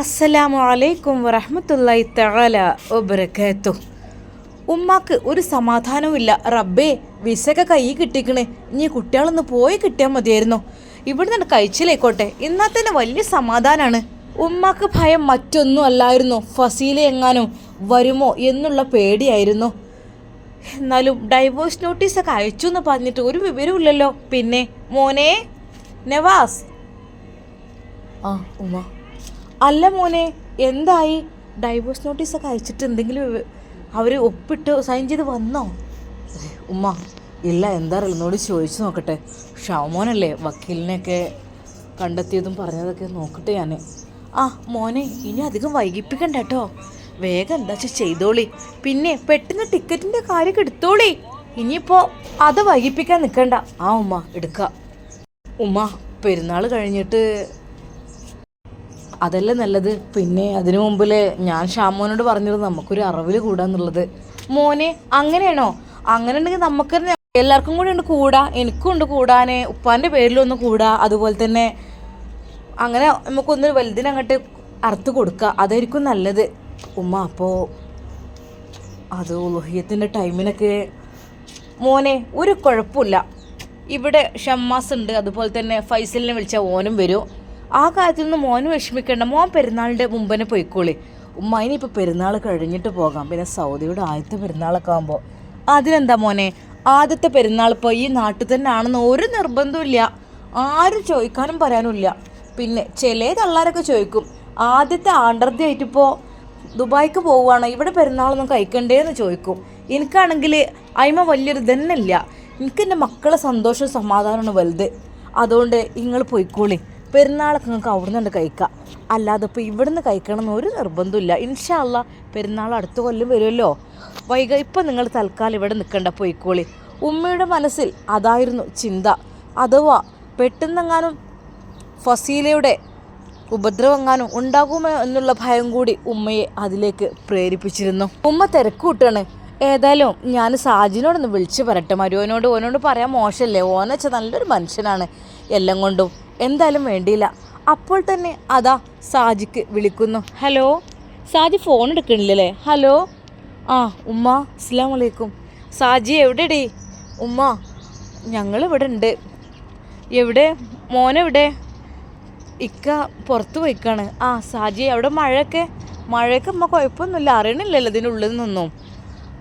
അസ്സലാമു അലൈക്കും വറഹ്മത്തുള്ളാഹി തആല വബറകാതുഹു. ഉമ്മാക്ക് ഒരു സമാധാനവുമില്ല. റബ്ബേ വിസയൊക്കെ കൈ കിട്ടിക്കണേ. ഇനി കുട്ടികളൊന്ന് പോയി കിട്ടിയാൽ മതിയായിരുന്നു. ഇവിടെ നിന്ന് കഴിച്ചിലേക്കോട്ടെ. എന്നാൽ തന്നെ വലിയ സമാധാനമാണ് ഉമ്മാക്ക് ഭയം മറ്റൊന്നും അല്ലായിരുന്നു. ഫസീല എങ്ങാനും വരുമോ എന്നുള്ള പേടിയായിരുന്നു. എന്നാലും ഡൈവോഴ്സ് നോട്ടീസൊക്കെ അയച്ചു എന്ന് പറഞ്ഞിട്ട് ഒരു വിവരമില്ലല്ലോ പിന്നെ മോനെ നവാസ്. ആ ഉമ്മ. അല്ല മോനെ എന്തായി? ഡൈവോഴ്സ് നോട്ടീസ് ഒക്കെ അയച്ചിട്ട് എന്തെങ്കിലും അവർ ഒപ്പിട്ട് സൈൻ ചെയ്ത് വന്നോ? ഉമ്മ ഇല്ല എന്താ അറിയില്ല എന്നോട് ചോദിച്ചു നോക്കട്ടെ. ഷാമോനല്ലേ വക്കീലിനെയൊക്കെ കണ്ടെത്തിയതും പറഞ്ഞതൊക്കെ നോക്കട്ടെ ഞാൻ ആ മോനെ ഇനി അധികം വൈകിപ്പിക്കണ്ട കേട്ടോ. വേഗം എന്താ വെച്ചാൽ ചെയ്തോളി. പിന്നെ പെട്ടെന്ന് ടിക്കറ്റിന്റെ കാര്യമൊക്കെ എടുത്തോളി. ഇനിയിപ്പോൾ അത് വൈകിപ്പിക്കാൻ നിൽക്കണ്ട ആ ഉമ്മ എടുക്കാം. ഉമ്മ പെരുന്നാൾ കഴിഞ്ഞിട്ട് അതല്ലേ നല്ലത്? പിന്നെ അതിനു മുമ്പിൽ ഞാൻ ഷാമോനോട് പറഞ്ഞത് നമുക്കൊരു അറിവിൽ കൂടാന്നുള്ളത് മോനെ അങ്ങനെയാണോ? അങ്ങനെ ഉണ്ടെങ്കിൽ നമുക്ക് എല്ലാവർക്കും കൂടി ഉണ്ട് കൂടാ. എനിക്കും ഉണ്ട് കൂടാനെ. ഉപ്പാന്റെ പേരിലൊന്ന് കൂടാ. അതുപോലെ തന്നെ അങ്ങനെ നമുക്കൊന്ന് വലുതിനങ്ങോട്ട് അറുത്ത് കൊടുക്കുക അതായിരിക്കും നല്ലത്. ഉമ്മ അപ്പോൾ അത് ഉലഹിയത്തിന്റെ ടൈമിനൊക്കെ മോനെ ഒരു കുഴപ്പമില്ല. ഇവിടെ ഷമ്മാസ് ഉണ്ട്. അതുപോലെ തന്നെ ഫൈസലിനെ വിളിച്ചാൽ ഓനും വരും. ആ കാര്യത്തിൽ നിന്ന് മോന് വിഷമിക്കേണ്ട. മോൻ പെരുന്നാളിന്റെ മുമ്പനെ പോയിക്കോളി. ഉമ്മ ഇനിയിപ്പോൾ പെരുന്നാൾ കഴിഞ്ഞിട്ട് പോകാം. പിന്നെ സൗദിയുടെ ആദ്യത്തെ പെരുന്നാളൊക്കെ ആകുമ്പോൾ അതിനെന്താ മോനെ? ആദ്യത്തെ പെരുന്നാൾ ഇപ്പോൾ ഈ നാട്ടിൽ തന്നെ ആണെന്ന് ഒരു നിർബന്ധമില്ല ആരും ചോദിക്കാനും പറയാനുമില്ല. പിന്നെ ചില തള്ളാരൊക്കെ ചോദിക്കും ആദ്യത്തെ ആണ്ടർതി ആയിട്ടിപ്പോൾ ദുബായിക്ക് പോവുകയാണ് ഇവിടെ പെരുന്നാളൊന്നും കഴിക്കണ്ടേന്ന് ചോദിക്കും. എനിക്കാണെങ്കിൽ അയിമ വലിയൊരു ഇതന്നെ ഇല്ല എനിക്ക് എന്റെ മക്കളെ സന്തോഷവും സമാധാനമാണ് വലുത്. അതുകൊണ്ട് നിങ്ങൾ പോയിക്കോളി. പെരുന്നാളൊക്കെ നിങ്ങൾക്ക് അവിടെ നിന്ന് കഴിക്കാം. അല്ലാതെ ഇപ്പോൾ ഇവിടെ നിന്ന് കഴിക്കണം എന്ന് ഒരു നിർബന്ധമില്ല ഇൻഷാല്ല പെരുന്നാൾ അടുത്ത കൊല്ലം വരുമല്ലോ. വൈക ഇപ്പം നിങ്ങൾ തൽക്കാലം ഇവിടെ നിൽക്കണ്ട പോയിക്കോളി. ഉമ്മയുടെ മനസ്സിൽ അതായിരുന്നു ചിന്ത. അഥവാ പെട്ടെന്നെങ്ങാനും ഫസീലയുടെ ഉപദ്രവങ്ങാനും ഉണ്ടാകുമോ എന്നുള്ള ഭയം കൂടി ഉമ്മയെ അതിലേക്ക് പ്രേരിപ്പിച്ചിരുന്നു. ഉമ്മ തിരക്കൂട്ടാണ് ഏതായാലും ഞാൻ സാജിനോടൊന്ന് വിളിച്ച് പറയട്ടെ. മരുവനോട് ഓനോട് പറയാൻ മോശമല്ലേ? ഓനച്ച നല്ലൊരു മനുഷ്യനാണ്. എല്ലാം കൊണ്ടും എന്തായാലും വേണ്ടിയില്ല. അപ്പോൾ തന്നെ അതാ സാജിക്ക് വിളിക്കുന്നു. ഹലോ? സാജി ഫോൺ എടുക്കണില്ലല്ലേ? ഹലോ? ആ ഉമ്മ അസ്സാം വലൈക്കും സാജി എവിടെടി? ഉമ്മ ഞങ്ങൾ ഇവിടെ ഉണ്ട് എവിടെ? മോനെവിടെ? ഇക്ക പുറത്ത് പോയിക്കാണ്. ആ സാജി അവിടെ മഴയൊക്കെ? മഴയൊക്കെ ഉമ്മ കുഴപ്പമൊന്നുമില്ല. അറിയണില്ലല്ലോ ഇതിനുള്ളിൽ നിന്നും.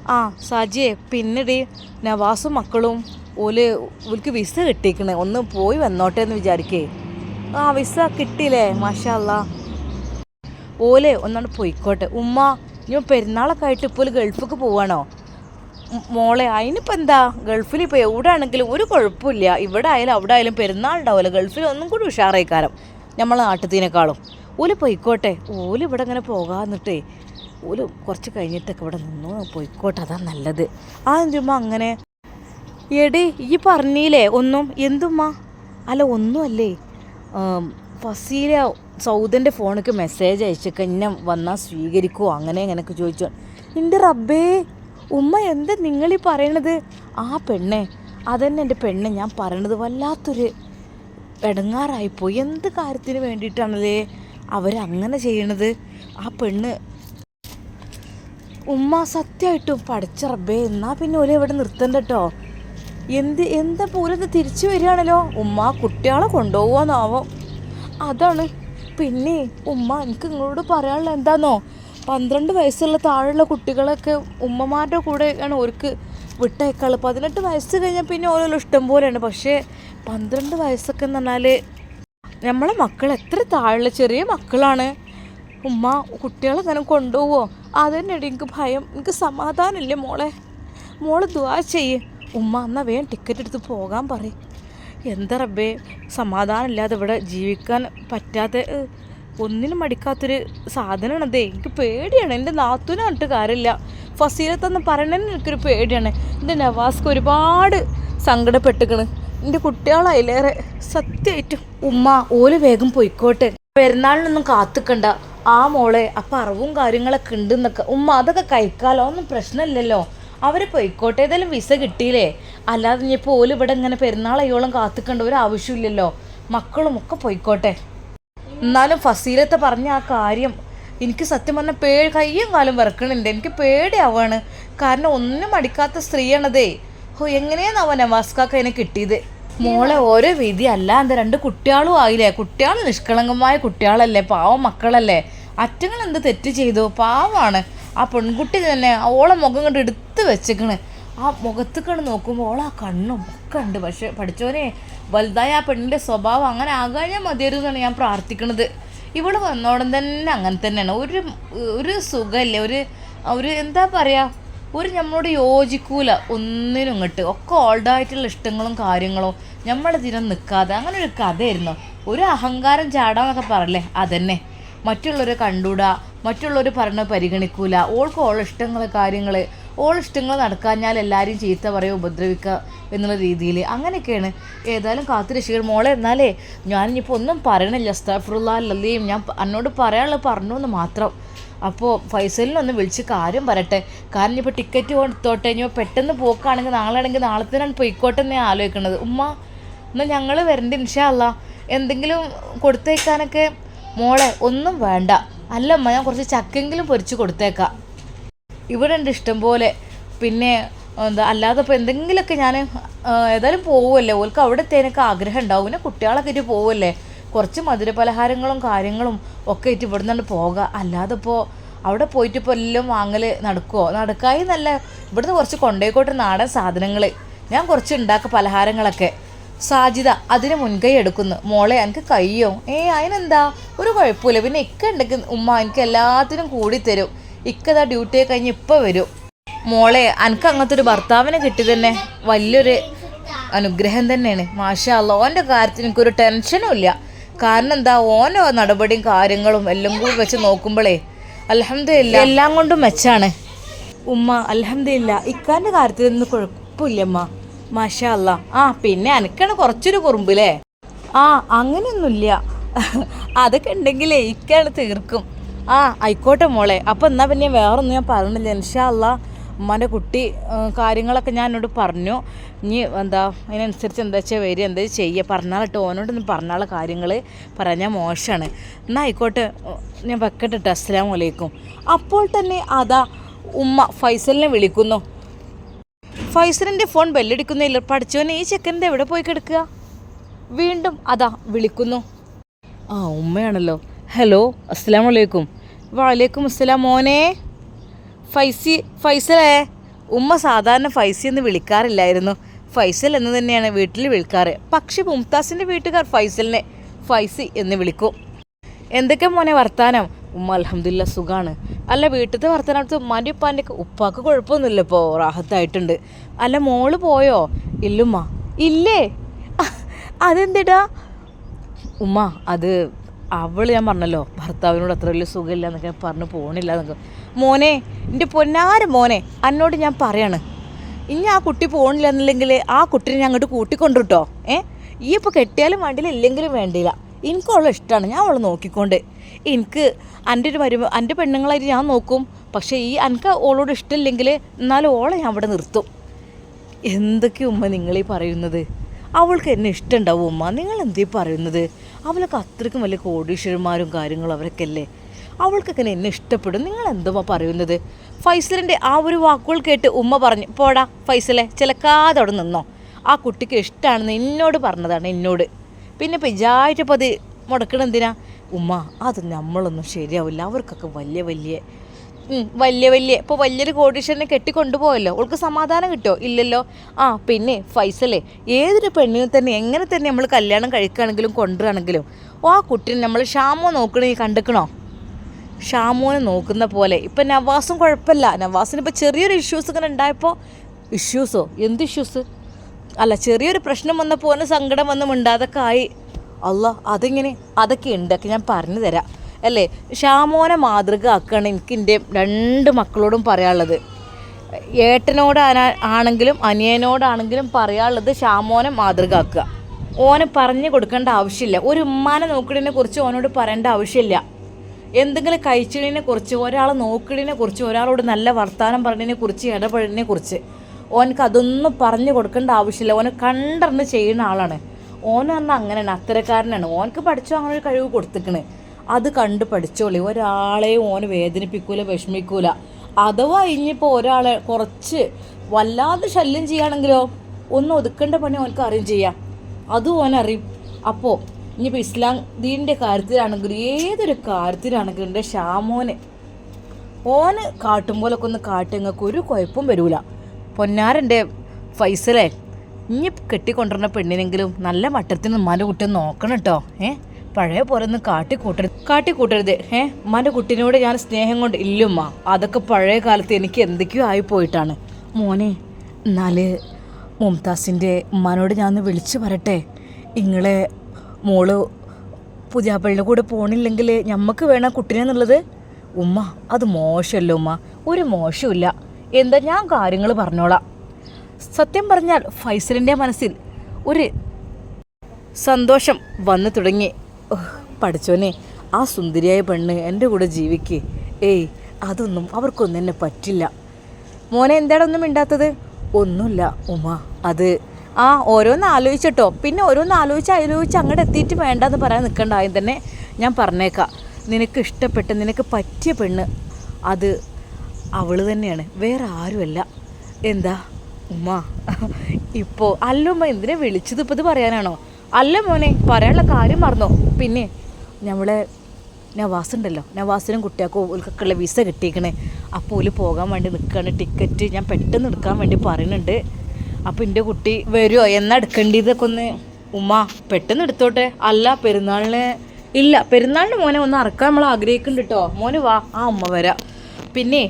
ആ സാജിയെ പിന്നെടി നവാസും മക്കളും. ഓൽ ഓൽക്ക് വിസ കിട്ടിക്കണേ. ഒന്ന് പോയി വന്നോട്ടെ എന്ന് വിചാരിക്കേ. ആ വിസ കിട്ടിയില്ലേ? മാഷല്ല ഓലെ ഒന്നാണ് പോയിക്കോട്ടെ. ഉമ്മ ഇനി പെരുന്നാളൊക്കെ ആയിട്ട് ഇപ്പോൾ ഗൾഫിക്ക് പോവാണോ? മോളെ അതിനിപ്പോൾ എന്താ? ഗൾഫിൽ ഇപ്പോൾ എവിടെ ആണെങ്കിലും ഒരു കുഴപ്പമില്ല. ഇവിടെ ആയാലും അവിടെ ആയാലും പെരുന്നാൾ ഉണ്ടാവില്ല ഗൾഫിൽ ഒന്നും കൂടി ഉഷാറായിക്കാരം നമ്മളെ നാട്ടത്തിനേക്കാളും. ഓൽ പോയിക്കോട്ടെ. ഓൽ ഇവിടെ ഇങ്ങനെ പോകാന്നിട്ടേ ഓൽ കുറച്ച് കഴിഞ്ഞിട്ടൊക്കെ ഇവിടെ നിന്നു പോയിക്കോട്ടെ. അതാ നല്ലത്. ആ എന്തുമ്പോൾ അങ്ങനെ? എടി ഈ പറഞ്ഞില്ലേ ഒന്നും എന്തുമ്മാ? അല്ല ഒന്നുമല്ലേ ഫസീല സൗദന്റെ ഫോണിക്ക് മെസ്സേജ് അയച്ചൊക്കെ എന്നെ വന്നാൽ സ്വീകരിക്കുമോ അങ്ങനെ അങ്ങനെയൊക്കെ ചോദിച്ചു. എന്റെ റബ്ബേ ഉമ്മ എന്താ നിങ്ങളീ പറയണത്? ആ പെണ്ണെ അതന്നെ എന്റെ പെണ്ണെ ഞാൻ പറയണത് വല്ലാത്തൊരു ഇടങ്ങാറായിപ്പോയി. എന്ത് കാര്യത്തിന് വേണ്ടിയിട്ടാണല്ലേ അവരങ്ങനെ ചെയ്യണത്? ആ പെണ്ണ് ഉമ്മ സത്യമായിട്ടും പഠിച്ച റബ്ബേ എന്നാൽ പിന്നെ ഓലെ ഇവിടെ നിർത്തണ്ട കേട്ടോ എന്ത് എന്താ പോലത് തിരിച്ചു വരികയാണല്ലോ? ഉമ്മ കുട്ടികളെ കൊണ്ടുപോവാന്നാവോ അതാണ്. പിന്നെ ഉമ്മ എനിക്ക് നിങ്ങളോട് പറയാനുള്ള എന്താന്നോ? പന്ത്രണ്ട് വയസ്സുള്ള താഴെയുള്ള കുട്ടികളൊക്കെ ഉമ്മമാരുടെ കൂടെയാണ് ഓർക്ക് വിട്ടേക്കാൾ. പതിനെട്ട് വയസ്സ് കഴിഞ്ഞാൽ പിന്നെ ഓരോ ഇഷ്ടം പോലെയാണ്. പക്ഷേ പന്ത്രണ്ട് വയസ്സൊക്കെ എന്ന് പറഞ്ഞാൽ നമ്മളെ മക്കൾ എത്ര താഴെ ചെറിയ മക്കളാണ്. ഉമ്മ കുട്ടികളെ അങ്ങനെ കൊണ്ടുപോവോ? അതന്നെയാണ് എനിക്ക് ഭയം. എനിക്ക് സമാധാനമില്ല മോളെ. മോൾ ദുവാ ചെയ്യ്. ഉമ്മ എന്നാൽ വേഗം ടിക്കറ്റ് എടുത്ത് പോകാൻ പറയും. എന്താ റബ്ബേ സമാധാനമില്ലാതെ ഇവിടെ ജീവിക്കാൻ പറ്റാത്ത ഒന്നിനും മടിക്കാത്തൊരു സാധനമാണ് അതേ. എനിക്ക് പേടിയാണ് എന്റെ നാത്തൂനെ കണ്ടിട്ട് കാര്യമില്ല. ഫസീലത്തെന്ന് പറയണതിന് എനിക്കൊരു പേടിയാണ്. എന്റെ നവാസ്ക്ക് ഒരുപാട് സങ്കടപ്പെട്ടുക്കണ്. എന്റെ കുട്ടികളായില്ലേറെ സത്യമായിട്ടും ഉമ്മ ഓൽ വേഗം പോയിക്കോട്ടെ. പെരുന്നാളിനൊന്നും കാത്തുക്കണ്ട. ആ മോളെ അപ്പം അറിവും കാര്യങ്ങളൊക്കെ ഉണ്ടെന്നൊക്കെ. ഉമ്മ അതൊക്കെ കഴിക്കാലോ? ഒന്നും പ്രശ്നമില്ലല്ലോ. അവർ പോയിക്കോട്ടെ ഏതായാലും വിസ കിട്ടിയില്ലേ? അല്ലാതെ ഇനി പോലും ഇവിടെ ഇങ്ങനെ പെരുന്നാളയോളം കാത്തുക്കേണ്ട ഒരു ആവശ്യമില്ലല്ലോ. മക്കളും ഒക്കെ പോയിക്കോട്ടെ. എന്നാലും ഫസീലത്തെ പറഞ്ഞ ആ കാര്യം എനിക്ക് സത്യം പറഞ്ഞാൽ പേ കയ്യും കാലും വിറക്കണുണ്ട്. എനിക്ക് പേടിയാവാണ്. കാരണം ഒന്നും അടിക്കാത്ത സ്ത്രീയാണതേ. ഓ എങ്ങനെയാണ് നവാസ്കാക്ക അതിനെ കിട്ടിയത്? മോളെ ഓരോ വിധി അല്ല എന്താ രണ്ട് കുട്ടികളും ആയില്ലേ? കുട്ടികൾ നിഷ്കളങ്കമായ കുട്ടികളല്ലേ? പാവം മക്കളല്ലേ? അറ്റങ്ങൾ എന്ത് തെറ്റ് ചെയ്തു? പാവമാണ് ആ പെൺകുട്ടി തന്നെ ഓളെ മുഖം കണ്ട് എടുത്ത് വെച്ചേക്കണ്. ആ മുഖത്ത് കണ്ട് നോക്കുമ്പോൾ ഓളെ ആ കണ്ണും ഒക്കെ ഉണ്ട്. പക്ഷെ പഠിച്ചോനെ വലുതായ ആ പെണ്ണിന്റെ സ്വഭാവം അങ്ങനെ ആകാഞ്ഞാൽ മതിയായിരുന്നു ഞാൻ പ്രാർത്ഥിക്കുന്നത് ഇവിടെ വന്നോടം തന്നെ അങ്ങനെ തന്നെയാണ്. ഒരു ഒരു സുഖമില്ല. ഒരു ഒരു എന്താ പറയുക ഒരു നമ്മളോട് യോജിക്കൂല. ഒന്നിനും ഇങ്ങോട്ട്. ഒക്കെ ഓൾഡായിട്ടുള്ള ഇഷ്ടങ്ങളും കാര്യങ്ങളും നമ്മളെ ദിനം നിൽക്കാതെ അങ്ങനെ ഒരു കഥയായിരുന്നു. ഒരു അഹങ്കാരം ചാടാന്നൊക്കെ പറയല്ലേ അതന്നെ. മറ്റുള്ളവരെ കണ്ടൂടാ. മറ്റുള്ളവർ പറഞ്ഞ പരിഗണിക്കൂല. ഓൾക്ക് ഓൾ ഇഷ്ടങ്ങൾ കാര്യങ്ങൾ ഓൾ ഇഷ്ടങ്ങൾ നടക്കാഞ്ഞാൽ എല്ലാവരും ചീത്ത പറയുക ഉപദ്രവിക്കുക എന്നുള്ള രീതിയിൽ അങ്ങനെയൊക്കെയാണ്. ഏതായാലും കാത്തുരക്ഷിക്കണം മോളെ എന്നാലേ ഞാനിപ്പോൾ ഒന്നും പറയണില്ല. അസ്താഫുറുല്ലാല്ലയും ഞാൻ എന്നോട് പറയാനുള്ളത് പറഞ്ഞു എന്ന് മാത്രം. അപ്പോൾ ഫൈസലിനൊന്ന് വിളിച്ച് കാര്യം പറയട്ടെ. കാരണം ഇപ്പോൾ ടിക്കറ്റ് കൊടുത്തോട്ടെ? ഇനി പെട്ടെന്ന് പോക്കാണെങ്കിൽ നാളെ ആണെങ്കിൽ നാളെ തന്നെയാണ് പോയിക്കോട്ടെ എന്ന് ഞാൻ ആലോചിക്കണത്. ഉമ്മ എന്നാൽ ഞങ്ങൾ വരണ്ട ഇൻഷാല്ല എന്തെങ്കിലും കൊടുത്തേക്കാനൊക്കെ മോളെ ഒന്നും വേണ്ട. അല്ലമ്മ ഞാൻ കുറച്ച് ചക്കെങ്കിലും പൊരിച്ച് കൊടുത്തേക്കാം. ഇവിടെ ഉണ്ട് ഇഷ്ടം പോലെ. പിന്നെ എന്താ അല്ലാതെ ഇപ്പോൾ എന്തെങ്കിലുമൊക്കെ ഞാൻ ഏതായാലും പോവുമല്ലേ ഓൾക്ക് അവിടെ എത്തേനൊക്കെ ആഗ്രഹം ഉണ്ടാവും. പിന്നെ കുട്ടികളൊക്കെ ആയിട്ട് പോവല്ലേ കുറച്ച് മധുരപലഹാരങ്ങളും കാര്യങ്ങളും ഒക്കെ ആയിട്ട് ഇവിടെ നിന്ന് പോകുക അല്ലാതെ ഇപ്പോൾ അവിടെ പോയിട്ട് ഇപ്പോൾ എല്ലാം വാങ്ങൽ നടക്കുമോ നടക്കായി നല്ല ഇവിടുന്ന് കുറച്ച് കൊണ്ടേക്കോട്ടെ നാടൻ സാധനങ്ങൾ ഞാൻ കുറച്ച് ഉണ്ടാക്കുക പലഹാരങ്ങളൊക്കെ. സാജിത അതിന് മുൻകൈ എടുക്കുന്നു. മോളെ എനിക്ക് കയ്യോ? ഏ അതിനെന്താ ഒരു കുഴപ്പമില്ല. പിന്നെ ഇക്ക ഉണ്ടെങ്കിൽ ഉമ്മ എനിക്ക് എല്ലാത്തിനും കൂടി തരും. ഇക്കതാ ഡ്യൂട്ടി കഴിഞ്ഞ് ഇപ്പോൾ വരും. മോളെ എനിക്ക് അങ്ങനത്തെ ഒരു ഭർത്താവിനെ കിട്ടി തന്നെ. വലിയൊരു അനുഗ്രഹം തന്നെയാണ്. മാഷാ അല്ല ഓന്റെ കാര്യത്തിൽ എനിക്കൊരു ടെൻഷനും ഇല്ല. കാരണം എന്താ ഓനോ നടപടിയും കാര്യങ്ങളും എല്ലാം കൂടി വെച്ച് നോക്കുമ്പോഴേ അലഹമില്ല എല്ലാം കൊണ്ടും മെച്ചാണ്. ഉമ്മ അലഹമില്ല ഇക്കാന്റെ കാര്യത്തിൽ ഒന്നും കുഴപ്പമില്ല അമ്മ മാഷാ അല്ല ആ പിന്നെ എനിക്കാണ് കുറച്ചൊരു കുറുമ്പില്ലേ ആ അങ്ങനെയൊന്നുമില്ല. അതൊക്കെ ഉണ്ടെങ്കിലേ ഇക്കാണ് തീർക്കും. ആ ആയിക്കോട്ടെ മോളെ. അപ്പോൾ എന്നാൽ പിന്നെ വേറൊന്നും ഞാൻ പറഞ്ഞില്ല ഇൻഷാ ഉമ്മന്റെ കുട്ടി കാര്യങ്ങളൊക്കെ ഞാൻ എന്നോട് പറഞ്ഞു. ഇനി എന്താ അതിനനുസരിച്ച് എന്താ വെച്ചാൽ വരിക എന്താ ചെയ്യുക പറഞ്ഞാലിട്ട് ഓനോടൊന്നും പറഞ്ഞാളെ കാര്യങ്ങൾ പറഞ്ഞാൽ മോശമാണ് എന്നാൽ ആയിക്കോട്ടെ ഞാൻ വെക്കട്ടെ കേട്ടോ അസ്സലാമു അലൈക്കും. അപ്പോൾ തന്നെ അതാ ഉമ്മ ഫൈസലിനെ വിളിക്കുന്നു. ഫൈസലിന്റെ ഫോൺ ബെല്ലടിക്കുന്നില്ല പഠിച്ചവനെ ഈ ചെക്കന്റെ എവിടെ പോയി കിടക്കുക? വീണ്ടും അതാ വിളിക്കുന്നു. ആ ഉമ്മയാണല്ലോ. ഹലോ അസ്സലാം വലൈക്കും വാലേക്കും അസ്സലാം മോനെ. ഫൈസി ഫൈസലേ ഉമ്മ സാധാരണ ഫൈസി എന്ന് വിളിക്കാറില്ലായിരുന്നു. ഫൈസൽ എന്ന് തന്നെയാണ് വീട്ടിൽ വിളിക്കാറ്. പക്ഷെ മുംതാസിന്റെ വീട്ടുകാർ ഫൈസലിനെ ഫൈസി എന്ന് വിളിക്കും. എന്തൊക്കെ മോനെ വർത്താനം? ഉമ്മ അലഹമില്ല സുഖമാണ് അല്ല വീട്ടിലത്തെ വർത്താനത്ത് ഉമ്മാന്റെ ഉപ്പാന്റെ ഒക്കെ ഉപ്പാക്ക് കുഴപ്പമൊന്നുമില്ല ഇപ്പോൾ റാഹത്തായിട്ടുണ്ട്. അല്ല മോൾ പോയോ? ഇല്ലുമ്മ ഇല്ലേ? അതെന്തിടാ? ഉമ്മ അത് അവൾ ഞാൻ പറഞ്ഞല്ലോ ഭർത്താവിനോട് അത്ര വലിയ സുഖമില്ല എന്നൊക്കെ പറഞ്ഞ് പോണില്ല എന്നൊക്കെ. മോനെ എന്റെ പൊന്നാര മോനെ എന്നോട് ഞാൻ പറയാണ്. ഇനി ആ കുട്ടി പോണില്ല എന്നില്ലെങ്കിൽ ആ കുട്ടീനെ ഞാൻ അങ്ങോട്ട് കൂട്ടിക്കൊണ്ടു കേട്ടോ ഏ? ഈ ഇപ്പോൾ കെട്ടിയാലും വേണ്ടിയില്ല ഇല്ലെങ്കിലും വേണ്ടിയില്ല. എനിക്കുള്ള ഇഷ്ടമാണ് ഞാൻ അവളെ നോക്കിക്കൊണ്ട്. എനിക്ക് എന്റെ ഒരു വരുമ്പോൾ എന്റെ പെണ്ണുങ്ങളായിട്ട് ഞാൻ നോക്കും. പക്ഷേ ഈ എനിക്ക് ഓളോട് ഇഷ്ടമില്ലെങ്കിൽ എന്നാലും ഓളെ ഞാൻ അവിടെ നിർത്തും. എന്തൊക്കെ ഉമ്മ നിങ്ങളീ പറയുന്നത്? അവൾക്ക് എന്നെ ഇഷ്ടമുണ്ടാവും ഉമ്മ. നിങ്ങൾ എന്തീ പറയുന്നത്? അവളൊക്കെ അത്രയ്ക്കും വലിയ കോടീശ്വരന്മാരും കാര്യങ്ങളും അവരൊക്കെ അല്ലേ? അവൾക്കൊക്കെ എന്നെ ഇഷ്ടപ്പെടും? നിങ്ങൾ എന്തുമ്മ പറയുന്നത്? ഫൈസലിന്റെ ആ ഒരു വാക്കുകൾ കേട്ട് ഉമ്മ പറഞ്ഞു പോടാ ഫൈസലെ ചിലക്കാതെ അവിടെ നിന്നോ. ആ കുട്ടിക്ക് ഇഷ്ടമാണെന്ന് എന്നോട് പറഞ്ഞതാണ് എന്നോട്. പിന്നെ ഇപ്പം ഇജായിട്ടപ്പോൾ അത് മുടക്കണം എന്തിനാ? ഉമ്മ അത് നമ്മളൊന്നും ശരിയാവില്ല. അവർക്കൊക്കെ വലിയ വലിയ വലിയ വലിയ ഇപ്പോൾ വലിയൊരു കോടീശ്വരനെ കെട്ടിക്കൊണ്ടുപോയല്ലോ. അവൾക്ക് സമാധാനം കിട്ടുമോ ഇല്ലല്ലോ. ആ പിന്നെ ഫൈസലേ ഏതൊരു പെണ്ണിനെ തന്നെ എങ്ങനെ തന്നെ നമ്മൾ കല്യാണം കഴിക്കുകയാണെങ്കിലും കൊണ്ടുവരാണെങ്കിലും ആ കുട്ടീനെ നമ്മൾ ഷാമോ നോക്കണേ കണ്ടിക്കണോ? ഷാമോനെ നോക്കുന്ന പോലെ. ഇപ്പം നവാസും കുഴപ്പമില്ല. നവാസിന് ഇപ്പോൾ ചെറിയൊരു ഇഷ്യൂസ് ഇങ്ങനെ ഉണ്ടായപ്പോൾ ഇഷ്യൂസോ എന്ത് ഇഷ്യൂസ് അല്ല ചെറിയൊരു പ്രശ്നം വന്നപ്പോൾ സങ്കടം വന്ന് മിണ്ടാതൊക്കെ ആയി. അല്ല അതെങ്ങനെ? അതൊക്കെ ഉണ്ട്. ഒക്കെ ഞാൻ പറഞ്ഞു തരാം. അല്ലേ? ഷാമോനെ മാതൃക ആക്കുകയാണ് എനിക്ക് എന്റെ രണ്ട് മക്കളോടും പറയാനുള്ളത്. ഏട്ടനോട് ആണെങ്കിലും അനിയനോടാണെങ്കിലും പറയാനുള്ളത് ഷാമോനെ മാതൃക ആക്കുക ഓനെ പറഞ്ഞു കൊടുക്കേണ്ട ആവശ്യമില്ല. ഒരു ഉമ്മാനെ നോക്കണതിനെ കുറിച്ച് ഓനോട് പറയേണ്ട ആവശ്യമില്ല. എന്തെങ്കിലും കഴിച്ചതിനെ കുറിച്ച് ഒരാളെ നോക്കണതിനെ കുറിച്ച് ഒരാളോട് നല്ല വർത്തമാനം പറഞ്ഞതിനെ കുറിച്ച് ഇടപെടുന്നതിനെ കുറിച്ച്. ഓനക്ക് അതൊന്നും പറഞ്ഞു കൊടുക്കേണ്ട ആവശ്യമില്ല. ഓനെ കണ്ടറിഞ്ഞ് ചെയ്യുന്ന ആളാണ്. ഓൻ പറഞ്ഞാൽ അങ്ങനെയാണ് അത്തരക്കാരനാണ്. ഓനക്ക് പഠിച്ചോ അങ്ങനെ ഒരു കഴിവ് കൊടുത്തിക്കണ്. അത് കണ്ട് പഠിച്ചോളി. ഒരാളെയും ഓന് വേദനിപ്പിക്കൂല വിഷമിക്കൂല. അഥവാ ഇനിയിപ്പോൾ ഒരാളെ കുറച്ച് വല്ലാതെ ശല്യം ചെയ്യുകയാണെങ്കിലോ ഒന്ന് ഒതുക്കേണ്ട പണി ഓനക്ക് അറിയും ചെയ്യാം. അതും ഓനറിയും അപ്പോൾ ഇനിയിപ്പോൾ ഇസ്ലാം ദീനിന്റെ കാര്യത്തിലാണെങ്കിലും ഏതൊരു കാര്യത്തിലാണെങ്കിലും എന്റെ ഷാമോന് ഓന് കാട്ടുമ്പോലൊക്കെ ഒന്ന് കാട്ടുങ്ങൾക്ക് ഒരു കുഴപ്പം വരൂല. പൊന്നാരന്റെ ഫൈസലേ ഇനി കെട്ടിക്കൊണ്ടുവരുന്ന പെണ്ണിനെങ്കിലും നല്ല മട്ടത്തിന് ഉമ്മാന്റെ കുട്ടി നോക്കണം കേട്ടോ ഏ? പഴയ പോലെ ഒന്ന് കാട്ടിക്കൂട്ടരുത്. കാട്ടിക്കൂട്ടരുത് ഏ? ഉമ്മാന്റെ കുട്ടീനോട് ഞാൻ സ്നേഹം കൊണ്ട് ഇല്ലുമ്മ അതൊക്കെ പഴയ കാലത്ത് എനിക്ക് എന്തൊക്കെയോ ആയിപ്പോയിട്ടാണ് മോനെ എന്നാൽ മുംതാസിന്റെ ഉമ്മാനോട് ഞാൻ ഒന്ന് വിളിച്ചു പറട്ടെ ഇങ്ങളെ മോൾ പുതിയാപ്പള്ളിയുടെ കൂടെ പോണില്ലെങ്കിൽ ഞമ്മക്ക് വേണം കുട്ടീനെന്നുള്ളത് ഉമ്മ അത് മോശമല്ലോ ഉമ്മ. ഒരു മോശമില്ല എന്താ ഞാൻ കാര്യങ്ങൾ പറഞ്ഞോളാം. സത്യം പറഞ്ഞാൽ ഫൈസലിന്റെ മനസ്സിൽ ഒരു സന്തോഷം വന്നു തുടങ്ങി. പഠിച്ചോനെ ആ സുന്ദരിയായ പെണ്ണ് എന്റെ കൂടെ ജീവിക്ക്. ഏയ് അതൊന്നും അവർക്കൊന്നും എന്നെ പറ്റില്ല. മോനെ എന്താണ് ഒന്നും മിണ്ടാത്തത്? ഒന്നുമില്ല ഉമ അത്. ആ ഓരോന്ന് ആലോചിച്ചിട്ടോ. പിന്നെ ഓരോന്ന് ആലോചിച്ച് ആലോചിച്ച് അങ്ങോട്ട് എത്തിയിട്ട് വേണ്ടെന്ന് പറയാൻ നിൽക്കണ്ട ആദ്യം തന്നെ ഞാൻ പറഞ്ഞേക്കാം. നിനക്ക് ഇഷ്ടപ്പെട്ട് നിനക്ക് പറ്റിയ പെണ്ണ് അത് അവൾ തന്നെയാണ്. വേറെ ആരുമല്ല. എന്താ? ഉമ്മ. ഇപ്പോൾ അല്ലുമ്മ എന്തിനാ വിളിച്ചത് ഇപ്പോൾ ഇത് പറയാനാണോ? അല്ല മോനെ പറയാനുള്ള കാര്യം മറന്നോ. പിന്നെ നമ്മളെ നവാസ് ഉണ്ടല്ലോ. നവാസിനും കുട്ടിയാക്കോ ഓൽക്കൊക്കെയുള്ള വിസ കിട്ടിയേക്കണേ. അപ്പോൾ ഓൽ പോകാൻ വേണ്ടി നിൽക്കുകയാണ് ടിക്കറ്റ് ഞാൻ പെട്ടെന്ന് എടുക്കാൻ വേണ്ടി പറയുന്നുണ്ട്. അപ്പോൾ എന്റെ കുട്ടി വരുമോ എന്നാ എടുക്കേണ്ടിയതൊക്കെ ഒന്ന് ഉമ്മ പെട്ടെന്ന് എടുത്തോട്ടെ. അല്ല പെരുന്നാളിന് ഇല്ല. പെരുന്നാളിന് മോനെ ഒന്ന് അറക്കാൻ നമ്മൾ ആഗ്രഹിക്കുന്നുണ്ട് കേട്ടോ മോന് വാ ആ ഉമ്മ വരാം. പിന്നെ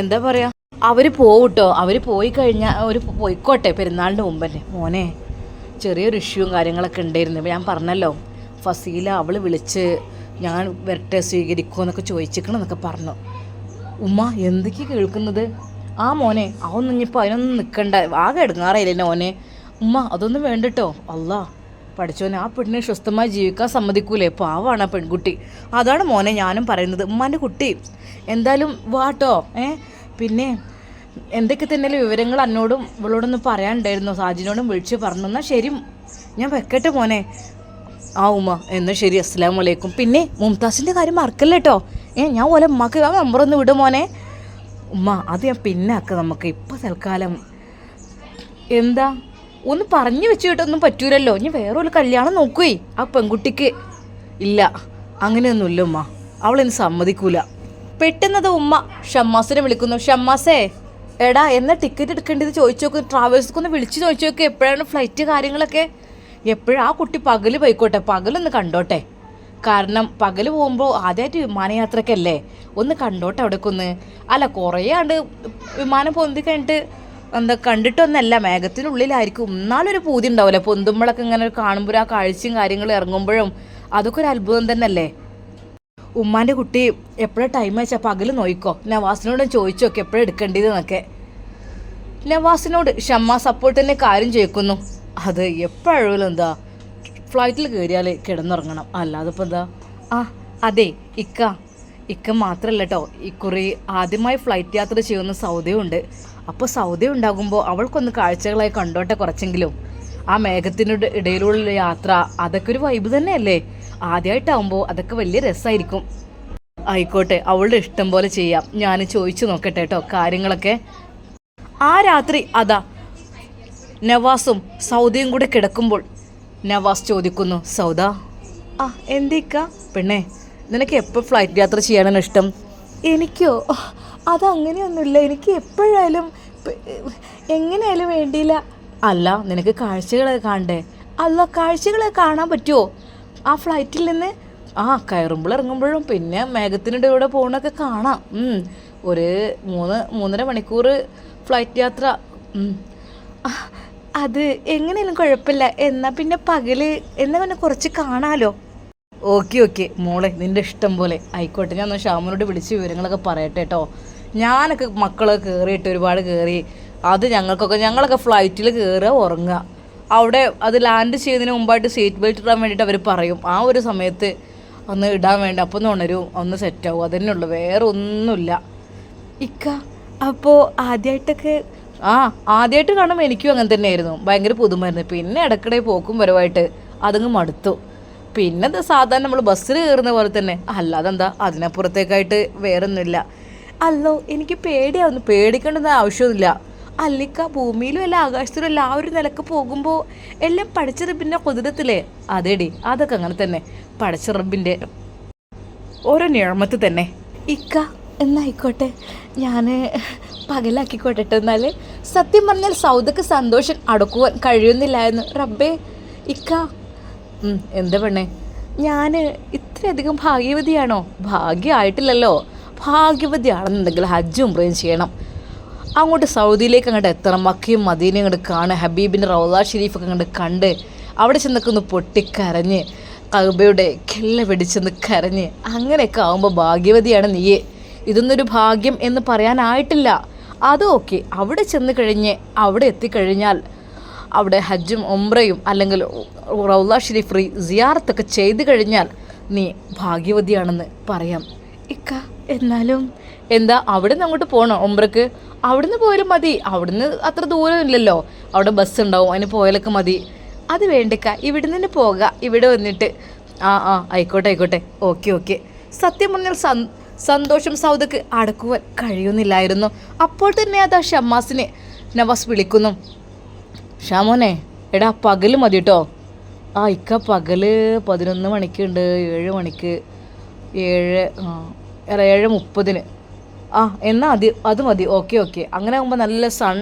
എന്താ പറയുക അവർ പോകട്ടോ അവർ പോയി കഴിഞ്ഞാൽ അവർ പോയിക്കോട്ടെ പെരുന്നാളിന്റെ മുമ്പല്ലേ. മോനെ ചെറിയൊരു ഇഷ്യൂവും കാര്യങ്ങളൊക്കെ ഉണ്ടായിരുന്നു. ഞാൻ പറഞ്ഞല്ലോ ഫസീല അവൾ വിളിച്ച് ഞാൻ വരട്ടെ സ്വീകരിക്കുമോ എന്നൊക്കെ ചോദിച്ചിക്കണമെന്നൊക്കെ പറഞ്ഞു. ഉമ്മ എന്തൊക്കെയാണ് കേൾക്കുന്നത്? ആ മോനെ അതൊന്നും ഇനിയിപ്പോൾ അതിനൊന്നും നിൽക്കണ്ട ആകെ എടുങ്ങാറായില്ലേ മോനെ. ഉമ്മ അതൊന്നും വേണ്ടട്ടോ. അല്ല പഠിച്ചോനെ ആ പെണ്ണിനെ സ്വസ്ഥമായി ജീവിക്കാൻ സമ്മതിക്കൂലേ. പാവാണ് ആ പെൺകുട്ടി. അതാണ് മോനെ ഞാനും പറയുന്നത്. ഉമ്മാന്റെ കുട്ടി. എന്തായാലും വാട്ടോ ഏ? പിന്നെ എന്തൊക്കെ തന്നെ വിവരങ്ങൾ എന്നോടും ഇവളോടൊന്ന് പറയാനുണ്ടായിരുന്നു. സാജിനോടും വിളിച്ച് പറഞ്ഞു. എന്നാൽ ശരി ഞാൻ വെക്കട്ടെ മോനെ. ആ ഉമ്മ. എന്നാൽ ശരി അസ്സലാമു വലൈക്കും പിന്നെ മുംതാസിന്റെ കാര്യം മറക്കല്ലേ കേട്ടോ ഏ ഞാൻ പോലെ ഉമ്മക്ക് ആ നമ്പർ ഒന്ന് വിടും മോനെ. ഉമ്മ അത് ഞാൻ പിന്നെ ആക്കുക നമുക്ക്. ഇപ്പോൾ തൽക്കാലം. എന്താ? ഒന്ന് പറഞ്ഞു വെച്ച് കേട്ടൊന്നും പറ്റൂലല്ലോ. ഇനി വേറെ ഒരു കല്യാണം നോക്കുവേ. ആ പെൺകുട്ടിക്ക്. ഇല്ല അങ്ങനെയൊന്നുമില്ല ഉമ്മ. അവളെന്ന് സമ്മതിക്കൂല. പെട്ടെന്നത് ഉമ്മ ഷമ്മാസിനെ വിളിക്കുന്നു. ഷമ്മാസേ. എടാ എന്നാ ടിക്കറ്റ് എടുക്കേണ്ടത് ചോദിച്ചു നോക്ക് ട്രാവൽസ്ക്ക് ഒന്ന് വിളിച്ച് ചോദിച്ചു നോക്ക് എപ്പോഴാണ് ഫ്ലൈറ്റ് കാര്യങ്ങളൊക്കെ? എപ്പോഴും ആ കുട്ടി പകൽ പോയിക്കോട്ടെ? പകലൊന്ന് കണ്ടോട്ടെ. കാരണം പകൽ പോകുമ്പോൾ ആദ്യമായിട്ട് വിമാനയാത്രക്കല്ലേ? ഒന്ന് കണ്ടോട്ടെ അവിടെ ഒന്ന് അല്ല കുറേ ആണ്ട് വിമാനം പൊന്തി കഴിഞ്ഞിട്ട് എന്താ കണ്ടിട്ടൊന്നല്ല. മേഘത്തിനുള്ളിലായിരിക്കും. എന്നാലൊരു പൂതി ഉണ്ടാവില്ല പൊന്തുമ്പോഴൊക്കെ ഇങ്ങനെ കാണുമ്പോൾ ആ കാഴ്ചയും കാര്യങ്ങളും ഇറങ്ങുമ്പോഴും അതൊക്കെ ഒരു അത്ഭുതം തന്നെയല്ലേ ഉമ്മാന്റെ കുട്ടി എപ്പോഴാണ് ടൈം വെച്ചാൽ പകൽ നോയിക്കോ. നവാസിനോട് ചോദിച്ചു നോക്കി എപ്പോഴാണ് എടുക്കേണ്ടതെന്നൊക്കെ. നവാസിനോട് ഷമ്മ സപ്പോർട്ടിന്റെ കാര്യം ചോദിക്കുന്നു. അത് എപ്പോഴും എന്താ? ഫ്ലൈറ്റിൽ കയറിയാൽ കിടന്നുറങ്ങണം. അല്ലാതെ ഇപ്പോൾ എന്താ? ആ അതെ ഇക്ക. ഇക്ക മാത്രമല്ല കേട്ടോ ഇക്കുറി ആദ്യമായി ഫ്ലൈറ്റ് യാത്ര ചെയ്യുന്ന സൗദിയുണ്ട് അപ്പോൾ സൗദി ഉണ്ടാകുമ്പോൾ അവൾക്കൊന്ന് കാഴ്ചകളായി കണ്ടോട്ടെ കുറച്ചെങ്കിലും. ആ മേഘത്തിനോട് ഇടയിലുള്ള യാത്ര അതൊക്കെ ഒരു വൈബ് തന്നെയല്ലേ? ആദ്യമായിട്ടാവുമ്പോൾ അതൊക്കെ വലിയ രസമായിരിക്കും ആയിക്കോട്ടെ അവളുടെ ഇഷ്ടം പോലെ ചെയ്യാം. ഞാൻ ചോദിച്ചു നോക്കട്ടെ കേട്ടോ കാര്യങ്ങളൊക്കെ. ആ രാത്രി അതാ നവാസും സൗദയും കൂടെ കിടക്കുമ്പോൾ നവാസ് ചോദിക്കുന്നു സൗദ? ആ എന്തേക്ക? പെണ്ണെ നിനക്ക് എപ്പോൾ ഫ്ലൈറ്റ് യാത്ര ചെയ്യാനാണ് ഇഷ്ടം? എനിക്കോ? അതങ്ങനെയൊന്നുമില്ല. എനിക്ക് എപ്പോഴായാലും എങ്ങനെയായാലും വേണ്ടിയില്ല. അല്ല നിനക്ക് കാഴ്ചകളെ കാണണ്ടേ? അല്ല കാഴ്ചകളെ കാണാൻ പറ്റുമോ ആ ഫ്ലൈറ്റിൽ നിന്ന് ആ കയറുമ്പോൾ ഇറങ്ങുമ്പോഴും പിന്നെ മേഘത്തിന്റെ കൂടെ പോകണൊക്കെ കാണാം. ഒരു മൂന്ന് മൂന്നര മണിക്കൂർ ഫ്ലൈറ്റ് യാത്ര. അത് എങ്ങനെയാലും കുഴപ്പമില്ല. എന്നാൽ പിന്നെ പകൽ എന്നാൽ പിന്നെ കുറച്ച് കാണാലോ? Okay okay. മോളെ നിന്റെ ഇഷ്ടം പോലെ. ആയിക്കോട്ടെ ഞാൻ ഒന്ന് ഷാമിനോട് വിളിച്ച് വിവരങ്ങളൊക്കെ പറയട്ടെ കേട്ടോ. ഞാനൊക്കെ മക്കളൊക്കെ കയറിയിട്ട് ഒരുപാട് കയറി അത് ഞങ്ങൾക്കൊക്കെ ഞങ്ങളൊക്കെ ഫ്ലൈറ്റിൽ കയറുക ഉറങ്ങുക. അവിടെ അത് ലാൻഡ് ചെയ്യുന്നതിന് മുമ്പായിട്ട് സീറ്റ് ബെൽറ്റ് ഇടാൻ വേണ്ടിയിട്ട് അവർ പറയും. ആ ഒരു സമയത്ത് ഒന്ന് ഇടാൻ വേണ്ടി. അപ്പോൾ ഒന്ന് ഉണരും ഒന്ന് സെറ്റാവും അതന്നെ ഉള്ളൂ. വേറെ ഒന്നുമില്ല. ഇക്ക അപ്പോൾ ആദ്യമായിട്ടൊക്കെ ആ ആദ്യമായിട്ട് കാണുമ്പോൾ എനിക്കും അങ്ങനെ തന്നെയായിരുന്നു. ഭയങ്കര പുതുമായിരുന്നു പിന്നെ ഇടയ്ക്കിടെ പോക്കും വരവായിട്ട് അതങ്ങ് മടുത്തു. പിന്നെ എന്താ സാധാരണ നമ്മൾ ബസ്സിൽ കയറുന്ന പോലെ തന്നെ. അല്ലാതെ എന്താ അതിനപ്പുറത്തേക്കായിട്ട് വേറൊന്നുമില്ല. അല്ലോ എനിക്ക് പേടിയാവുന്നു. പേടിക്കേണ്ടുന്ന ആവശ്യമൊന്നുമില്ല അല്ലിക്ക ഭൂമിയിലും അല്ല ആകാശത്തിലും അല്ല ആ ഒരു നിലയ്ക്ക് പോകുമ്പോൾ എല്ലാം പഠിച്ച റബ്ബിന്റെ കുതിരത്തിലേ. അതേടി അതൊക്കെ അങ്ങനെ തന്നെ. പഠിച്ച റബ്ബിന്റെ ഓരോ നിയമത്ത് തന്നെ. ഇക്ക എന്നായിക്കോട്ടെ. ഞാൻ പകലാക്കിക്കോട്ടെ ട്ടോ എന്നാൽ സത്യം പറഞ്ഞാൽ സൗദക്ക് സന്തോഷം അടക്കുവാൻ കഴിയുന്നില്ലായിരുന്നു. റബ്ബേ ഇക്ക. എന്താ പെണ്ണേ? ഞാൻ ഇത്രയധികം ഭാഗ്യവതിയാണോ? ഭാഗ്യമായിട്ടില്ലല്ലോ. ഭാഗ്യവതിയാണെന്നുണ്ടെങ്കിൽ ഹജ്ജും ഉംറയും ചെയ്യണം. അങ്ങോട്ട് സൗദിയിലേക്ക് അങ്ങോട്ട് എത്തണം. മക്കയും മദീനയും അങ്ങോട്ട് കാണുക ഹബീബിന്റെ റൗദ ഷെരീഫൊക്കെ അങ്ങോട്ട് കണ്ട് അവിടെ ചെന്നൊക്കെ ഒന്ന് പൊട്ടിക്കരഞ്ഞ് കൗബയുടെ കെല്ല പിടിച്ചെന്ന് കരഞ്ഞ്. അങ്ങനെയൊക്കെ ആകുമ്പോൾ ഭാഗ്യവതിയാണ് നീയെ ഇതൊന്നൊരു ഭാഗ്യം എന്ന് പറയാനായിട്ടില്ല. അതും ഓക്കെ. അവിടെ ചെന്ന് കഴിഞ്ഞ് അവിടെ എത്തിക്കഴിഞ്ഞാൽ അവിടെ ഹജ്ജും ഒമ്രയും അല്ലെങ്കിൽ റൗല ഷെരീഫ് സിയാറത്തൊക്കെ ചെയ്ത് കഴിഞ്ഞാൽ നീ ഭാഗ്യവതിയാണെന്ന് പറയാം. ഇക്ക എന്നാലും എന്താ അവിടെ നിന്ന് അങ്ങോട്ട് പോകണം ഒമ്പ്രക്ക് അവിടുന്ന് പോയാലും മതി. അവിടുന്ന് അത്ര ദൂരമില്ലല്ലോ. അവിടെ ബസ് ഉണ്ടാവും അതിന് പോയാലൊക്കെ മതി. അത് വേണ്ടക്ക. ഇവിടെ നിന്ന് പോകുക ഇവിടെ വന്നിട്ട്. ആ ആ ആയിക്കോട്ടെ ആയിക്കോട്ടെ. Okay okay. സത്യം പറഞ്ഞാൽ സന് സന്തോഷം സൗദക്ക് അടക്കുവാൻ കഴിയുന്നില്ലായിരുന്നു. അപ്പോൾ തന്നെ അത് ആ ഷമ്മാസിനെ നവാസ് വിളിക്കുന്നു. ഷാമോനെ എടാ പകൽ മതി കേട്ടോ ആ ഇക്ക പകൽ പതിനൊന്ന് മണിക്കുണ്ട് ഏഴ് മണിക്ക്. ഏഴ് ഏഴ് മുപ്പതിന്. ആ എന്നാൽ അത് അത് മതി. Okay okay. അങ്ങനെ ആകുമ്പോൾ നല്ല സൺ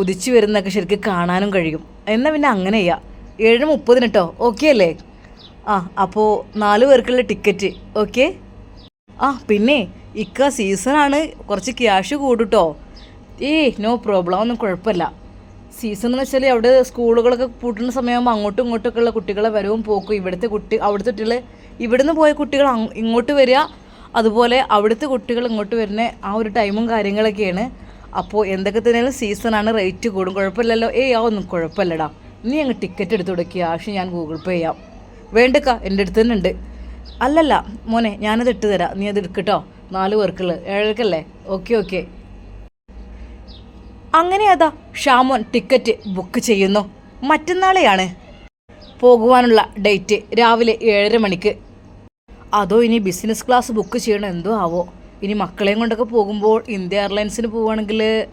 ഉദിച്ചു വരുന്നൊക്കെ ശരിക്കും കാണാനും കഴിയും. എന്നാൽ പിന്നെ അങ്ങനെ ചെയ്യാം. ഏഴ് മുപ്പതിന് കേട്ടോ ഓക്കെ അല്ലേ? ആ അപ്പോൾ നാല് പേർക്കുള്ള ടിക്കറ്റ്. ഓക്കെ? ആ പിന്നെ ഇക്ക സീസണാണ്. കുറച്ച് ക്യാഷ് കൂടുട്ടോ. ഏയ് നോ പ്രോബ്ലം. ഒന്നും കുഴപ്പമില്ല. സീസൺ എന്ന് വെച്ചാൽ അവിടെ സ്കൂളുകളൊക്കെ പൂട്ടുന്ന സമയമാകുമ്പോൾ അങ്ങോട്ടും ഇങ്ങോട്ടൊക്കെ ഉള്ള കുട്ടികളെ വരവും പോക്കും. ഇവിടുത്തെ കുട്ടി അവിടുത്തെ കുട്ടികൾ ഇവിടുന്ന് പോയ കുട്ടികൾ ഇങ്ങോട്ട് വരിക. അതുപോലെ അവിടുത്തെ കുട്ടികൾ ഇങ്ങോട്ട് വരുന്ന ആ ഒരു ടൈമും കാര്യങ്ങളൊക്കെയാണ്. അപ്പോൾ എന്തൊക്കെ തന്നെയാണ് സീസണാണ് റേറ്റ് കൂടും. കുഴപ്പമില്ലല്ലോ. ഏയ് ആ ഒന്നും കുഴപ്പമില്ലടാ. നീ അങ്ങ് ടിക്കറ്റ് എടുത്ത് കൊടുക്കുക ആവശ്യം ഞാൻ ഗൂഗിൾ പേ ചെയ്യാം. വേണ്ടക്ക എന്റെ അടുത്ത് തന്നെ ഉണ്ട്. അല്ലല്ല മോനെ ഞാനത് ഇട്ട് തരാം. നീ അത് എടുക്കട്ടോ നാല് പേർക്കുള്ളത് ഏഴരക്കല്ലേ? ഓക്കെ ഓക്കെ അങ്ങനെ അതാ ഷാമോൻ ടിക്കറ്റ് ബുക്ക് ചെയ്യുന്നു. മറ്റന്നാളെയാണ്. പോകുവാനുള്ള ഡേറ്റ് രാവിലെ ഏഴര മണിക്ക്. അതോ ഇനി ബിസിനസ് ക്ലാസ് ബുക്ക് ചെയ്യണം എന്തോ ആവോ? ഇനി മക്കളെയും കൊണ്ടൊക്കെ പോകുമ്പോൾ ഇന്ത്യ എയർലൈൻസിന് പോവുകയാണെങ്കിൽ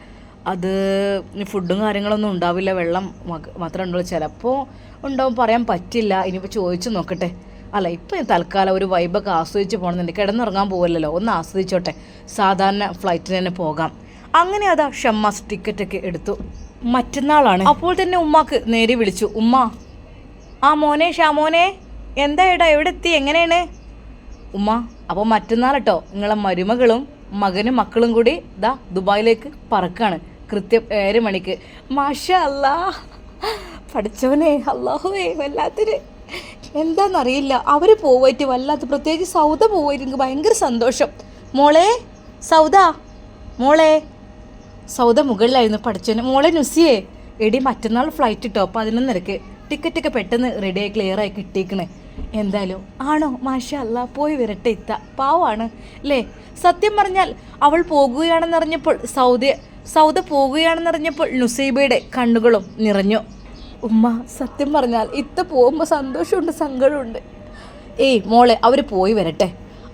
അത് ഫുഡും കാര്യങ്ങളൊന്നും ഉണ്ടാവില്ല വെള്ളം മാത്രമേ ഉണ്ടാവുള്ളൂ ചിലപ്പോൾ ഉണ്ടാവും പറയാൻ പറ്റില്ല. ഇനിയിപ്പോൾ ചോദിച്ചു നോക്കട്ടെ. അല്ല ഇപ്പം തൽക്കാലം ഒരു വൈബൊക്കെ ആസ്വദിച്ച് പോകണമെന്നുണ്ട് കിടന്നുറങ്ങാൻ പോകില്ലല്ലോ ഒന്ന് ആസ്വദിച്ചോട്ടെ. സാധാരണ ഫ്ലൈറ്റിന് തന്നെ പോകാം. അങ്ങനെ അതാ ഷമ്മാസ് ടിക്കറ്റൊക്കെ എടുത്തു. മറ്റന്നാളാണ്. അപ്പോൾ തന്നെ ഉമ്മാക്ക് നേരെ വിളിച്ചു. ഉമ്മ ആ മോനെ ഷാമോനെ എന്താ എടാ എവിടെ എത്തി എങ്ങനെയാണ്? ഉമ്മ അപ്പോൾ മറ്റന്നാൾ കേട്ടോ നിങ്ങളെ മരുമകളും മകനും മക്കളും കൂടി ദാ ദുബായിലേക്ക് പറക്കാണ്. കൃത്യം ഏഴ് മണിക്ക്. മാഷ അല്ലാ പഠിച്ചവനെ അള്ളാഹുവേ വല്ലാത്തൊരു എന്താണെന്നറിയില്ല അവർ പോവായിട്ട് വല്ലാത്ത പ്രത്യേകിച്ച് സൗദ പോവായിട്ട് എനിക്ക് ഭയങ്കര സന്തോഷം. മോളെ സൗദ മോളെ. സൗദ മുകളിലായിരുന്നു പഠിച്ചവന്. മോളെ നുസിയേ എടി മറ്റന്നാൾ ഫ്ലൈറ്റ് കിട്ടോ പതിനൊന്നരക്ക്. ടിക്കറ്റൊക്കെ പെട്ടെന്ന് റെഡിയായി ക്ലിയർ ആയി കിട്ടിയേക്കണേ. എന്തായാലും ആണോ? മാഷ അല്ല പോയി വരട്ടെ ഇത്ത. പാവാണ് അല്ലേ സത്യം പറഞ്ഞാൽ അവൾ പോകുകയാണെന്നറിഞ്ഞപ്പോൾ സൗദ സൗദ പോകുകയാണെന്നറിഞ്ഞപ്പോൾ നുസൈബയുടെ കണ്ണുകളും നിറഞ്ഞു. ഉമ്മ സത്യം പറഞ്ഞാൽ ഇത്ത പോകുമ്പോൾ സന്തോഷമുണ്ട് സങ്കടമുണ്ട്. ഏയ് മോളെ അവർ പോയി വരട്ടെ.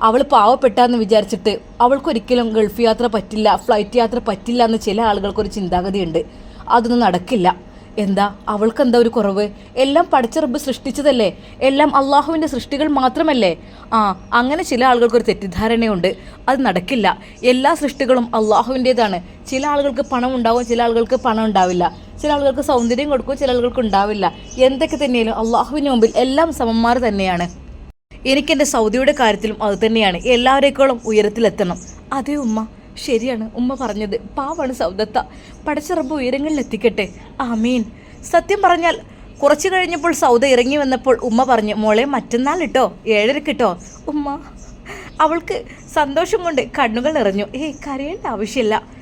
അവൾ പാവപ്പെട്ടാന്ന് വിചാരിച്ചിട്ട് അവൾക്കൊരിക്കലും ഗൾഫ് യാത്ര പറ്റില്ല ഫ്ലൈറ്റ് യാത്ര പറ്റില്ല എന്ന് ചില ആളുകൾക്കൊരു ചിന്താഗതിയുണ്ട്. അതൊന്നും നടക്കില്ല. എന്താ? അവൾക്ക് എന്താ ഒരു കുറവ്? എല്ലാം പഠിച്ച റബ്ബ് സൃഷ്ടിച്ചതല്ലേ? എല്ലാം അള്ളാഹുവിന്റെ സൃഷ്ടികൾ മാത്രമല്ലേ? ആ അങ്ങനെ ചില ആളുകൾക്കൊരു തെറ്റിദ്ധാരണയുണ്ട്. അത് നടക്കില്ല. എല്ലാ സൃഷ്ടികളും അള്ളാഹുവിന്റേതാണ് ചില ആളുകൾക്ക് പണം ഉണ്ടാവും ചില ആളുകൾക്ക് പണം ഉണ്ടാവില്ല ചില ആളുകൾക്ക് സൗന്ദര്യം കൊടുക്കും ചില ആളുകൾക്ക് ഉണ്ടാവില്ല. എന്തൊക്കെ തന്നെയാലും അള്ളാഹുവിന് മുമ്പിൽ എല്ലാം സമന്മാർ തന്നെയാണ്. എനിക്കെന്റെ സൗദിയുടെ കാര്യത്തിലും അത് തന്നെയാണ്. എല്ലാവരേക്കാളും ഉയരത്തിലെത്തണം. അതേ ഉമ്മ. ശരിയാണ് ഉമ്മ പറഞ്ഞത്. പാവാണ് സൗദത്ത. പടച്ചിറമ്പ് ഉയരങ്ങളിൽ എത്തിക്കട്ടെ ആമീൻ. സത്യം പറഞ്ഞാൽ കുറച്ച് കഴിഞ്ഞപ്പോൾ സൗദ ഇറങ്ങി വന്നപ്പോൾ ഉമ്മ പറഞ്ഞു മോളെ മറ്റന്നാൾ ഇട്ടോ ഏഴരക്ക് ഇട്ടോ ഉമ്മ അവൾക്ക് സന്തോഷം കൊണ്ട് കണ്ണുകൾ നിറഞ്ഞു. ഏയ് കരയേണ്ട ആവശ്യമില്ല.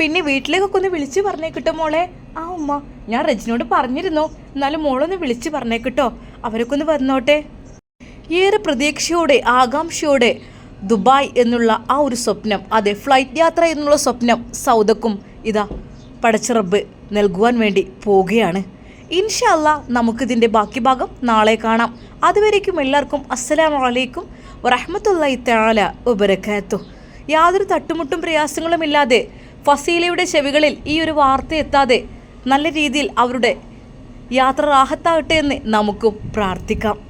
പിന്നെ വീട്ടിലേക്കൊക്കെ ഒന്ന് വിളിച്ച് പറഞ്ഞേക്കിട്ടോ മോളെ? ആ ഉമ്മ ഞാൻ റജിനോട് പറഞ്ഞിരുന്നു. എന്നാലും മോളൊന്ന് വിളിച്ച് പറഞ്ഞേക്കിട്ടോ. അവരൊക്കെ ഒന്ന് വന്നോട്ടെ. ഏറെ പ്രതീക്ഷയോടെ ആകാംക്ഷയോടെ ദുബായ് എന്നുള്ള ആ ഒരു സ്വപ്നം അതെ ഫ്ലൈറ്റ് യാത്ര എന്നുള്ള സ്വപ്നം സൗദക്കും ഇതാ പടച്ചിറബ് നൽകുവാൻ വേണ്ടി പോവുകയാണ്. ഇൻഷല്ല നമുക്കിതിന്റെ ബാക്കി ഭാഗം നാളെ കാണാം. അതുവരേക്കും എല്ലാവർക്കും അസ്സലാമു വലൈക്കും വറഹമത്തല്ലാ താല ഉപരക്കാത്തു യാതൊരു തട്ടുമുട്ടും പ്രയാസങ്ങളും ഇല്ലാതെ ഫസീലയുടെ ചെവികളിൽ ഈ ഒരു വാർത്ത എത്താതെ നല്ല രീതിയിൽ അവരുടെ യാത്ര റാഹത്താകട്ടെ എന്ന് നമുക്കും പ്രാർത്ഥിക്കാം.